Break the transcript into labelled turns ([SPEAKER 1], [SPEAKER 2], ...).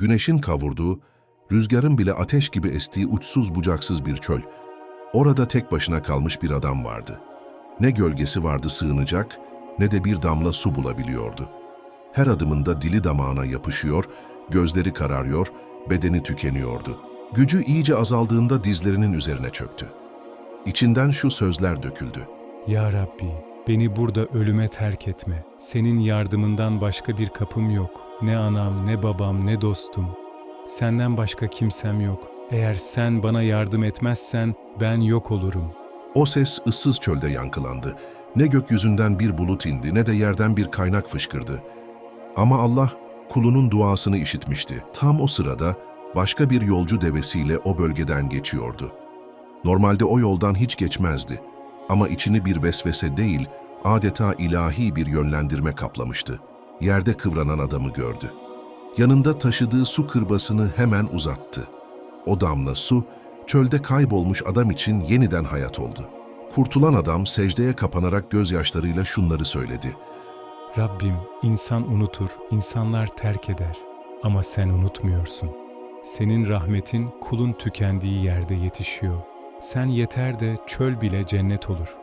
[SPEAKER 1] Güneşin kavurduğu, rüzgarın bile ateş gibi estiği uçsuz bucaksız bir çöl. Orada tek başına kalmış bir adam vardı. Ne gölgesi vardı sığınacak, ne de bir damla su bulabiliyordu. Her adımında dili damağına yapışıyor, gözleri kararıyor, bedeni tükeniyordu. Gücü iyice azaldığında dizlerinin üzerine çöktü. İçinden şu sözler döküldü.
[SPEAKER 2] Ya Rabbi, beni burada ölüme terk etme. Senin yardımından başka bir kapım yok. Ne anam, ne babam, ne dostum. Senden başka kimsem yok. Eğer sen bana yardım etmezsen ben yok olurum.
[SPEAKER 1] O ses ıssız çölde yankılandı. Ne gökyüzünden bir bulut indi ne de yerden bir kaynak fışkırdı. Ama Allah kulunun duasını işitmişti. Tam o sırada başka bir yolcu devesiyle o bölgeden geçiyordu. Normalde o yoldan hiç geçmezdi. Ama içini bir vesvese değil, adeta ilahi bir yönlendirme kaplamıştı. Yerde kıvranan adamı gördü. Yanında taşıdığı su kırbasını hemen uzattı. O damla su, çölde kaybolmuş adam için yeniden hayat oldu. Kurtulan adam secdeye kapanarak gözyaşlarıyla şunları söyledi.
[SPEAKER 2] Rabbim, insan unutur, insanlar terk eder. Ama sen unutmuyorsun. Senin rahmetin kulun tükendiği yerde yetişiyor. Sen yeter de çöl bile cennet olur.